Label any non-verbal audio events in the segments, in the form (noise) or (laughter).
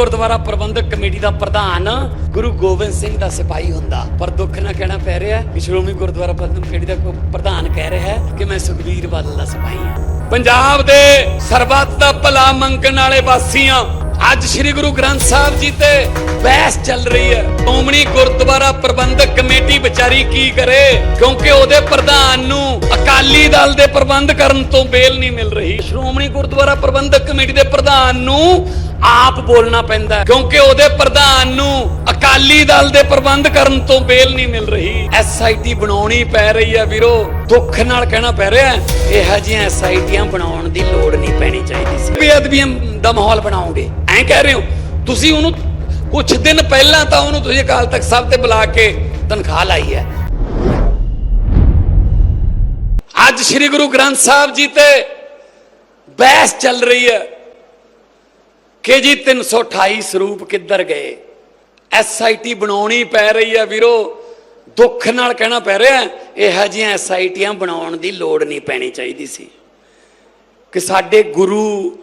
Gurdwara Parbandhak committee ਦਾ ਪ੍ਰਧਾਨ ਗੁਰੂ ਗੋਬਿੰਦ ਸਿੰਘ ਦਾ ਸਿਪਾਹੀ ਹੁੰਦਾ। ਪਰ ਦੁੱਖ ਨਾਲ ਕਹਿਣਾ ਪੈ ਰਿਹਾ ਕਿ ਸ਼੍ਰੋਮਣੀ ਗੁਰਦੁਆਰਾ ਪ੍ਰਬੰਧਕ ਕਮੇਟੀ ਦਾ ਪ੍ਰਧਾਨ ਕਹਿ ਰਿਹਾ ਕਿ ਮੈਂ ਸੁਖਬੀਰ ਬਾਦਲ ਦਾ ਸਿਪਾਹੀ ਹਾਂ। ਪੰਜਾਬ ਦੇ ਸਰਬੱਤ ਦਾ ਭਲਾ ਮੰਗਣ ਵਾਲੇ ਵਾਸੀਆਂ, ਅੱਜ ਸ੍ਰੀ ਗੁਰੂ ਗ੍ਰੰਥ ਸਾਹਿਬ ਜੀ ਤੇ ਬਹਿਸ ਚੱਲ ਰਹੀ ਹੈ। ਸ਼੍ਰੋਮਣੀ ਗੁਰਦੁਆਰਾ ਪ੍ਰਬੰਧਕ ਕਮੇਟੀ ਵਿਚਾਰੀ ਕੀ ਕਰੇ? ਕਿਉਂਕਿ ਉਹਦੇ ਪ੍ਰਧਾਨ ਨੂੰ ਅਕਾਲੀ ਦਲ ਦੇ ਪ੍ਰਬੰਧ ਕਰਨ ਤੋਂ ਬੇਲ ਨਹੀਂ ਮਿਲ ਰਹੀ। ਸ਼੍ਰੋਮਣੀ ਗੁਰਦੁਆਰਾ ਪ੍ਰਬੰਧਕ ਕਮੇਟੀ ਦੇ ਪ੍ਰਧਾਨ ਨੂੰ ਆਪ ਬੋਲਣਾ ਪੈਂਦਾ ਕਿਉਂਕਿ ਉਹਦੇ ਪ੍ਰਧਾਨ ਨੂੰ ਅਕਾਲੀ ਦਲ ਦੇ ਪ੍ਰਬੰਧ ਕਰਨ ਤੋਂ ਬੇਲ ਨਹੀਂ ਮਿਲ ਰਹੀ। ਐਸਆਈਟੀ ਬਣਾਉਣੀ ਪੈ ਰਹੀ ਹੈ ਵੀਰੋ। ਦੁੱਖ ਨਾਲ ਕਹਿਣਾ ਪੈ ਰਿਹਾ ਇਹੋ ਜਿਹੀਆਂ ਐਸਆਈਟੀਆਂ ਬਣਾਉਣ ਦੀ ਲੋੜ ਨਹੀਂ ਪੈਣੀ ਚਾਹੀਦੀ ਸੀ। ਬੇਅਦਬੀਆਂ ਦਾ ਮਾਹੌਲ ਬਣਾਓਗੇ। ਐਂ ਕਹਿ ਰਹੇ ਹੋ, ਤੁਸੀਂ ਉਹਨੂੰ ਕੁਝ ਦਿਨ ਪਹਿਲਾਂ ਤਾਂ ਉਹਨੂੰ ਤੁਸੀਂ ਅਕਾਲ ਤਖਤ ਸਾਹਿਬ ਤੇ ਬੁਲਾ ਕੇ ਤਨਖਾਹ ਲਾਈ ਹੈ। ਅੱਜ ਸ੍ਰੀ ਗੁਰੂ ਗ੍ਰੰਥ ਸਾਹਿਬ ਜੀ ਤੇ ਬਹਿਸ ਚੱਲ ਰਹੀ ਹੈ। ਕਿ ਜੀ 328 ਸਰੂਪ ਕਿੱਧਰ ਗਏ? ਐਸਆਈਟੀ ਬਣਾਉਣੀ ਪੈ ਰਹੀ ਹੈ ਵੀਰੋ। ਦੁੱਖ ਨਾਲ ਕਹਿਣਾ ਪੈ ਰਿਹਾ ਹੈ, ਇਹੋ ਜਿਹੀਆਂ ਐਸਆਈਟੀਆਂ ਬਣਾਉਣ ਦੀ ਲੋੜ ਨਹੀਂ ਪੈਣੀ ਚਾਹੀਦੀ ਸੀ। ਕਿ ਸਾਡੇ ਗੁਰੂ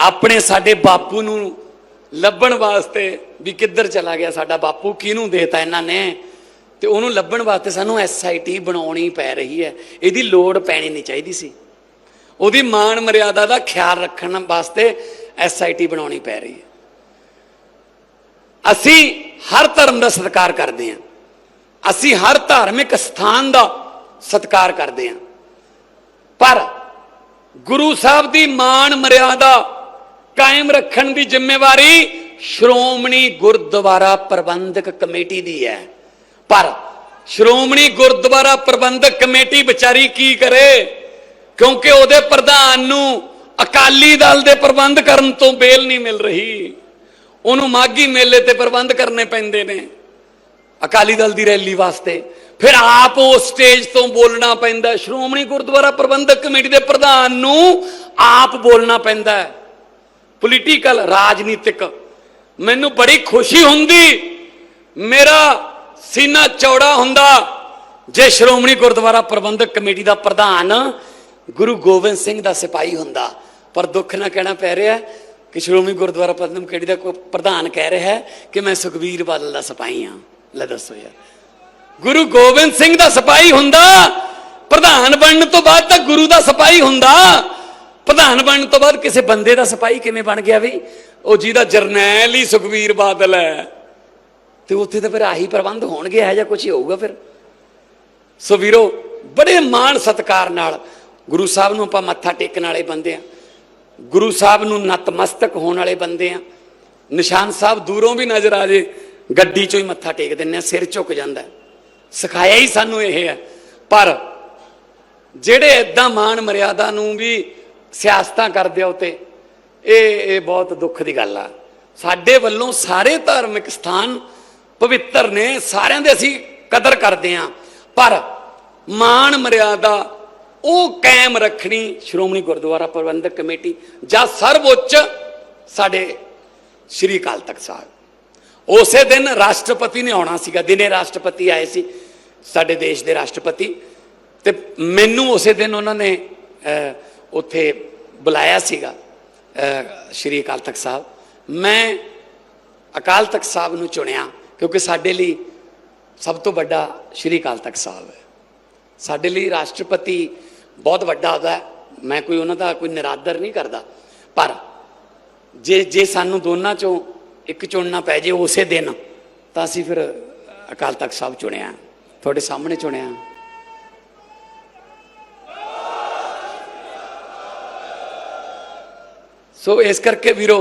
ਆਪਣੇ ਸਾਡੇ ਬਾਪੂ ਨੂੰ ਲੱਭਣ ਵਾਸਤੇ ਵੀ ਕਿੱਧਰ ਚਲਾ ਗਿਆ ਸਾਡਾ ਬਾਪੂ ਕਿਹਨੂੰ ਦੇਤਾ ਇਹਨਾਂ ਨੇ? ਤੇ ਉਹਨੂੰ ਲੱਭਣ ਵਾਸਤੇ ਸਾਨੂੰ ਐਸਆਈਟੀ ਬਣਾਉਣੀ ਪੈ ਰਹੀ ਹੈ। ਇਹਦੀ ਲੋੜ ਪੈਣੀ ਨਹੀਂ ਚਾਹੀਦੀ ਸੀ। ਉਹਦੀ ਮਾਣ ਮਰਿਆਦਾ ਦਾ ਖਿਆਲ ਰੱਖਣ ਵਾਸਤੇ ਐਸਆਈਟੀ ਬਣਾਉਣੀ ਪੈ ਰਹੀ ਹੈ। ਅਸੀਂ ਹਰ ਧਰਮ ਦਾ ਸਤਿਕਾਰ ਕਰਦੇ ਹਾਂ। ਅਸੀਂ ਹਰ ਧਾਰਮਿਕ ਸਥਾਨ ਦਾ ਸਤਿਕਾਰ ਕਰਦੇ ਹਾਂ। ਪਰ ਗੁਰੂ ਸਾਹਿਬ ਦੀ ਮਾਣ ਮਰਿਆਦਾ ਕਾਇਮ ਰੱਖਣ ਦੀ ਜ਼ਿੰਮੇਵਾਰੀ ਸ਼੍ਰੋਮਣੀ ਗੁਰਦੁਆਰਾ ਪ੍ਰਬੰਧਕ ਕਮੇਟੀ ਦੀ ਹੈ। ਪਰ ਸ਼੍ਰੋਮਣੀ ਗੁਰਦੁਆਰਾ ਪ੍ਰਬੰਧਕ ਕਮੇਟੀ ਵਿਚਾਰੀ ਕੀ ਕਰੇ? ਕਿਉਂਕਿ ਉਹਦੇ ਪ੍ਰਧਾਨ ਨੂੰ ਅਕਾਲੀ ਦਲ ਦੇ ਪ੍ਰਬੰਧ ਕਰਨ ਤੋਂ ਬੇਲ ਨਹੀਂ ਮਿਲ ਰਹੀ। ਉਹਨੂੰ ਮਾਗੀ ਮੇਲੇ ਤੇ ਪ੍ਰਬੰਧ ਕਰਨੇ ਪੈਂਦੇ ਨੇ। ਅਕਾਲੀ ਦਲ ਦੀ ਰੈਲੀ ਵਾਸਤੇ। ਫਿਰ ਆਪ ਉਸ ਸਟੇਜ ਤੋਂ ਬੋਲਣਾ ਪੈਂਦਾ ਸ਼੍ਰੋਮਣੀ ਗੁਰਦੁਆਰਾ ਪ੍ਰਬੰਧਕ ਕਮੇਟੀ ਦੇ ਪ੍ਰਧਾਨ ਨੂੰ ਆਪ ਬੋਲਣਾ ਪੈਂਦਾ ਪੋਲੀਟੀਕਲ ਰਾਜਨੀਤਿਕ। ਮੈਨੂੰ ਬੜੀ ਖੁਸ਼ੀ ਹੁੰਦੀ। ਮੇਰਾ ਸੀਨਾ ਚੌੜਾ ਹੁੰਦਾ ਜੇ ਸ਼੍ਰੋਮਣੀ ਗੁਰਦੁਆਰਾ ਪ੍ਰਬੰਧਕ ਕਮੇਟੀ ਦਾ ਪ੍ਰਧਾਨ ਗੁਰੂ ਗੋਬਿੰਦ ਸਿੰਘ ਦਾ ਸਿਪਾਹੀ ਹੁੰਦਾ। ਪਰ ਦੁੱਖ ਨਾਲ ਕਹਿਣਾ ਪੈ ਰਿਹਾ ਕਿ ਸ਼੍ਰੋਮਣੀ ਗੁਰਦੁਆਰਾ ਪ੍ਰਬੰਧਕ ਕਮੇਟੀ ਦਾ ਕੋਈ ਪ੍ਰਧਾਨ ਕਹਿ ਰਿਹਾ ਹੈ ਕਿ ਮੈਂ ਸੁਖਬੀਰ ਬਾਦਲ ਦਾ ਸਿਪਾਹੀ ਹਾਂ। ਲੈ ਦੱਸੋ ਯਾਰ। ਗੁਰੂ ਗੋਬਿੰਦ ਸਿੰਘ ਦਾ ਸਿਪਾਹੀ ਹੁੰਦਾ, ਪ੍ਰਧਾਨ ਬਣਨ ਤੋਂ ਬਾਅਦ ਤਾਂ ਗੁਰੂ ਦਾ ਸਿਪਾਹੀ ਹੁੰਦਾ। ਪ੍ਰਧਾਨ ਬਣਨ ਤੋਂ ਬਾਅਦ ਕਿਸੇ ਬੰਦੇ ਦਾ ਸਿਪਾਹੀ ਕਿਵੇਂ ਬਣ ਗਿਆ ਵੀ? ਉਹ ਜਿਹਦਾ ਜਰਨੈਲ ਹੀ ਸੁਖਬੀਰ ਬਾਦਲ ਹੈ। ਤੇ ਉੱਥੇ ਤਾਂ ਫਿਰ ਆਹੀ ਪ੍ਰਬੰਧ ਹੋਣਗੇ ਹੈ ਜਾਂ ਕੁਝ ਹੀ ਹੋਊਗਾ ਫਿਰ। ਸੋ ਵੀਰੋ, ਬੜੇ ਮਾਣ ਸਤਕਾਰ ਨਾਲ ਗੁਰੂ ਸਾਹਿਬ ਨੂੰ ਆਪਾਂ ਮੱਥਾ ਟੇਕਣ ਵਾਲੇ ਬੰਦੇ ਆ ਗੁਰੂ ਸਾਹਿਬ ਨੂੰ ਨਤਮਸਤਕ ਹੋਣ ਵਾਲੇ ਬੰਦੇ ਆ। ਨਿਸ਼ਾਨ ਸਾਹਿਬ ਦੂਰੋਂ ਵੀ ਨਜ਼ਰ ਆ ਜੇ, ਗੱਡੀ ਚੋਂ ਹੀ ਮੱਥਾ ਟੇਕ ਦਿੰਨੇ ਆ, ਸਿਰ ਝੁਕ ਜਾਂਦਾ ਸਿਖਾਇਆ ਹੀ ਸਾਨੂੰ ਇਹ ਹੈ। ਪਰ ਜਿਹੜੇ ਇਦਾਂ ਮਾਣ ਮਰਿਆਦਾ ਨੂੰ ਵੀ ਸਿਆਸਤਾਂ ਕਰਦੇ ਆ ਉਤੇ, ਇਹ ਇਹ ਬਹੁਤ ਦੁੱਖ ਦੀ ਗੱਲ ਆ। ਸਾਡੇ ਵੱਲੋਂ ਸਾਰੇ ਧਾਰਮਿਕ ਸਥਾਨ ਪਵਿੱਤਰ ਨੇ, ਸਾਰਿਆਂ ਦੇ ਅਸੀਂ ਕਦਰ ਕਰਦੇ ਆ। ਪਰ ਮਾਣ ਮਰਿਆਦਾ ਉਹ ਕਾਇਮ ਰੱਖਣੀ ਸ਼੍ਰੋਮਣੀ ਗੁਰਦੁਆਰਾ ਪ੍ਰਬੰਧਕ ਕਮੇਟੀ ਜਾਂ ਸਰਵਉੱਚ ਸਾਡੇ ਸ਼੍ਰੀ ਅਕਾਲ ਤਖਤ ਸਾਹਿਬ। ਉਸੇ ਦਿਨ ਰਾਸ਼ਟਰਪਤੀ ਨੇ ਆਉਣਾ ਸੀਗਾ, ਦਿਨੇ ਰਾਸ਼ਟਰਪਤੀ ਆਏ ਸੀ, ਸਾਡੇ ਦੇਸ਼ ਦੇ ਰਾਸ਼ਟਰਪਤੀ। ਤੇ ਮੈਨੂੰ ਉਸੇ ਦਿਨ ਉਹਨਾਂ ਨੇ ਉੱਥੇ ਬੁਲਾਇਆ ਸੀਗਾ ਸ਼੍ਰੀ ਅਕਾਲ ਤਖਤ ਸਾਹਿਬ। ਮੈਂ ਅਕਾਲ ਤਖਤ ਸਾਹਿਬ ਨੂੰ ਚੁਣਿਆ ਕਿਉਂਕਿ ਸਾਡੇ ਲਈ ਸਭ ਤੋਂ ਵੱਡਾ ਸ਼੍ਰੀ ਅਕਾਲ ਤਖਤ ਸਾਹਿਬ ਹੈ। ਸਾਡੇ ਲਈ ਰਾਸ਼ਟਰਪਤੀ ਬਹੁਤ ਵੱਡਾ ਹੁੰਦਾ ਮੈਂ ਕੋਈ ਉਹਨਾਂ ਦਾ ਕੋਈ ਨਿਰਾਦਰ ਨਹੀਂ ਕਰਦਾ। ਪਰ ਜੇ ਜੇ ਸਾਨੂੰ ਦੋਨਾਂ ਚੋਂ ਇੱਕ ਚੁਣਨਾ ਪੈ ਜੇ ਉਸੇ ਦਿਨ, ਤਾਂ ਅਸੀਂ ਫਿਰ ਅਕਾਲ ਤਖਤ ਸਾਹਿਬ ਚੁਣਿਆ ਤੁਹਾਡੇ ਸਾਹਮਣੇ ਚੁਣਿਆ ਸੋ ਇਸ ਕਰਕੇ ਵੀਰੋ,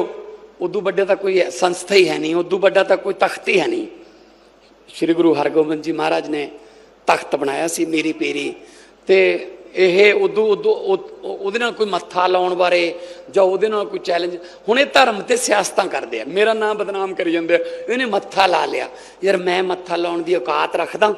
ਉਦੋਂ ਵੱਡੇ ਤਾਂ ਕੋਈ ਸੰਸਥਾ ਹੀ ਹੈ ਨਹੀਂ, ਉਦੋਂ ਵੱਡਾ ਤਾਂ ਕੋਈ ਤਖਤ ਹੀ ਹੈ ਨਹੀਂ। ਸ਼੍ਰੀ ਗੁਰੂ ਹਰਗੋਬਿੰਦ ਜੀ ਮਹਾਰਾਜ ਨੇ ਤਖਤ ਬਣਾਇਆ ਸੀ ਮੇਰੀ ਪੀਰੀ। ਤੇ ਇਹ ਉਦੋਂ ਉਦੋਂ ਉਹਦੇ ਨਾਲ ਕੋਈ ਮੱਥਾ ਲਾਉਣ ਬਾਰੇ ਜਾਂ ਉਹਦੇ ਨਾਲ ਕੋਈ ਚੈਲੰਜ ਹੁਣ ਇਹ ਧਰਮ ਤੇ ਸਿਆਸਤਾਂ ਕਰਦੇ ਆ। ਮੇਰਾ ਨਾਮ ਬਦਨਾਮ ਕਰੀ ਜਾਂਦੇ ਆ। ਇਹਨੇ ਮੱਥਾ ਲਾ ਲਿਆ। ਯਾਰ ਮੈਂ ਮੱਥਾ ਲਾਉਣ ਦੀ ਔਕਾਤ ਰੱਖਦਾ।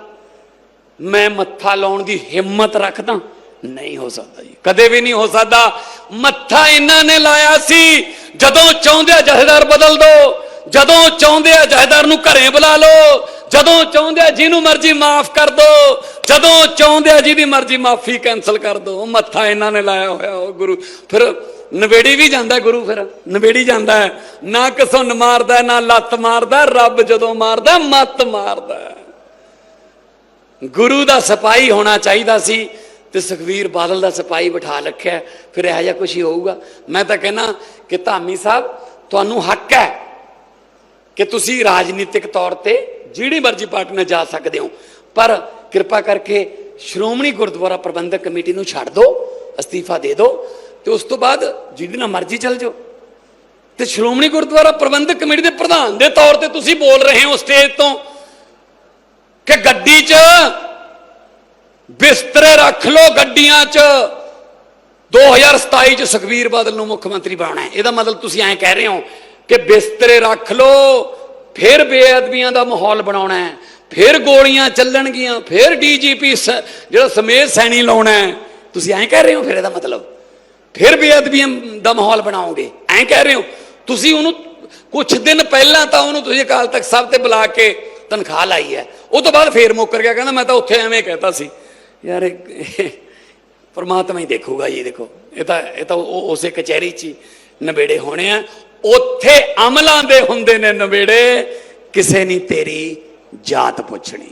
ਮੈਂ ਮੱਥਾ ਲਾਉਣ ਦੀ ਹਿੰਮਤ ਰੱਖਦਾ। ਨਹੀਂ ਹੋ ਸਕਦਾ ਜੀ। ਕਦੇ ਵੀ ਨਹੀਂ ਹੋ ਸਕਦਾ। ਮੱਥਾ ਇਹਨਾਂ ਨੇ ਲਾਇਆ ਸੀ। ਜਦੋਂ ਚਾਹੁੰਦੇ ਆ ਜਥੇਦਾਰ ਬਦਲ ਦੋ, ਜਦੋਂ ਚਾਹੁੰਦੇ ਆ ਜਥੇਦਾਰ ਨੂੰ ਘਰੇ ਬੁਲਾ ਲਓ, ਜਦੋਂ ਚਾਹੁੰਦੇ ਆ ਜਿਹਨੂੰ ਮਰਜ਼ੀ ਮਾਫ ਕਰ ਦੋ ਜਦੋਂ ਚਾਹੁੰਦੇ ਆ ਜਿਹਦੀ ਮਰਜ਼ੀ ਮਾਫੀ ਕੈਨਸਲ ਕਰ ਦੋ ਮੱਥਾ ਇਹਨਾਂ ਨੇ ਲਾਇਆ ਹੋਇਆ, ਉਹ ਗੁਰੂ। ਫਿਰ ਨਵੇੜੀ ਵੀ ਜਾਂਦਾ ਗੁਰੂ ਫਿਰ, ਨਵੇੜੀ ਜਾਂਦਾ ਨਾ ਕਸੁੰਨ ਮਾਰਦਾ ਨਾ ਲੱਤ ਮਾਰਦਾ, ਰੱਬ ਜਦੋਂ ਮਾਰਦਾ, ਮੱਤ ਮਾਰਦਾ ਗੁਰੂ ਦਾ ਸਿਪਾਹੀ ਹੋਣਾ ਚਾਹੀਦਾ ਸੀ ਤੇ ਸੁਖਵੀਰ ਬਾਦਲ ਦਾ ਸਿਪਾਹੀ ਬਿਠਾ ਰੱਖਿਆ ਫਿਰ ਇਹੋ ਜਿਹਾ ਕੁਝ ਹੀ ਹੋਊਗਾ। ਮੈਂ ਤਾਂ ਕਹਿੰਨਾ ਕਿ ਧਾਮੀ ਸਾਹਿਬ, ਤੁਹਾਨੂੰ ਹੱਕ ਹੈ ਕਿ ਤੁਸੀਂ ਰਾਜਨੀਤਿਕ ਤੌਰ ਤੇ ਜਿਹੜੀ ਮਰਜ਼ੀ ਪਾਰਟੀ ਨਾਲ ਜਾ ਸਕਦੇ ਹੋ। ਪਰ ਕਿਰਪਾ ਕਰਕੇ ਸ਼੍ਰੋਮਣੀ ਗੁਰਦੁਆਰਾ ਪ੍ਰਬੰਧਕ ਕਮੇਟੀ ਨੂੰ ਛੱਡ ਦਿਓ ਅਸਤੀਫਾ ਦੇ ਦਿਓ ਤੇ ਉਸ ਤੋਂ ਬਾਅਦ ਜਿਹਦੇ ਨਾਲ ਮਰਜ਼ੀ ਚੱਲ ਜਾਓ। ਤੇ ਸ਼੍ਰੋਮਣੀ ਗੁਰਦੁਆਰਾ ਪ੍ਰਬੰਧਕ ਕਮੇਟੀ ਦੇ ਪ੍ਰਧਾਨ ਦੇ ਤੌਰ ਤੇ ਤੁਸੀਂ ਬੋਲ ਰਹੇ ਹੋ ਸਟੇਜ ਤੋਂ ਕਿ ਗੱਡੀ 'ਚ ਬਿਸਤਰੇ ਰੱਖ ਲਓ ਗੱਡੀਆਂ 'ਚ। 2027 'ਚ ਸੁਖਵੀਰ ਬਾਦਲ ਨੂੰ ਮੁੱਖ ਮੰਤਰੀ ਬਣਾਉਣਾ ਹੈ। ਇਹਦਾ ਮਤਲਬ ਤੁਸੀਂ ਐਂ ਕਹਿ ਰਹੇ ਹੋ ਕਿ ਬਿਸਤਰੇ ਰੱਖ ਲਓ, ਫਿਰ ਬੇਅਦਬੀਆਂ ਦਾ ਮਾਹੌਲ ਬਣਾਉਣਾ ਹੈ। ਫਿਰ ਗੋਲੀਆਂ ਚੱਲਣਗੀਆਂ, ਫਿਰ ਡੀਜੀਪੀ ਜਿਹੜਾ ਸਮੇਤ ਸੈਣੀ ਲਾਉਣਾ ਤੁਸੀਂ ਐਂ ਕਹਿ ਰਹੇ ਹੋ ਫਿਰ ਇਹਦਾ ਮਤਲਬ? ਫਿਰ ਬੇਅਦਬੀ ਦਾ ਮਾਹੌਲ ਬਣਾਓਗੇ, ਐਂ ਕਹਿ ਰਹੇ ਹੋ? ਤੁਸੀਂ ਉਹਨੂੰ ਕੁਝ ਦਿਨ ਪਹਿਲਾਂ ਤਾਂ ਉਹਨੂੰ ਤੁਸੀਂ ਅਕਾਲ ਤਖਤ ਸਾਹਿਬ ਤੇ ਬੁਲਾ ਕੇ ਤਨਖਾਹ ਲਾਈ ਹੈ। ਉਹ ਤੋਂ ਬਾਅਦ ਫੇਰ ਮੁੱਕਰ ਗਿਆ, ਕਹਿੰਦਾ ਮੈਂ ਤਾਂ ਉੱਥੇ ਐਵੇਂ ਕਹਿਤਾ ਸੀ। ਯਾਰ (laughs) ਪਰਮਾਤਮਾ ਹੀ ਦੇਖੂਗਾ ਜੀ, ਦੇਖੋ। ਇਹ ਤਾਂ ਇਹ ਤਾਂ ਉਹ ਉਸੇ ਕਚਹਿਰੀ 'ਚ ਹੀ ਨਵੇੜੇ ਹੋਣੇ ਆ। ਉੱਥੇ ਅਮਲਾਂ ਦੇ ਹੁੰਦੇ ਨੇ ਨਵੇੜੇ, ਕਿਸੇ ਨਹੀਂ ਤੇਰੀ ਜਾਤ ਪੁੱਛਣੀ।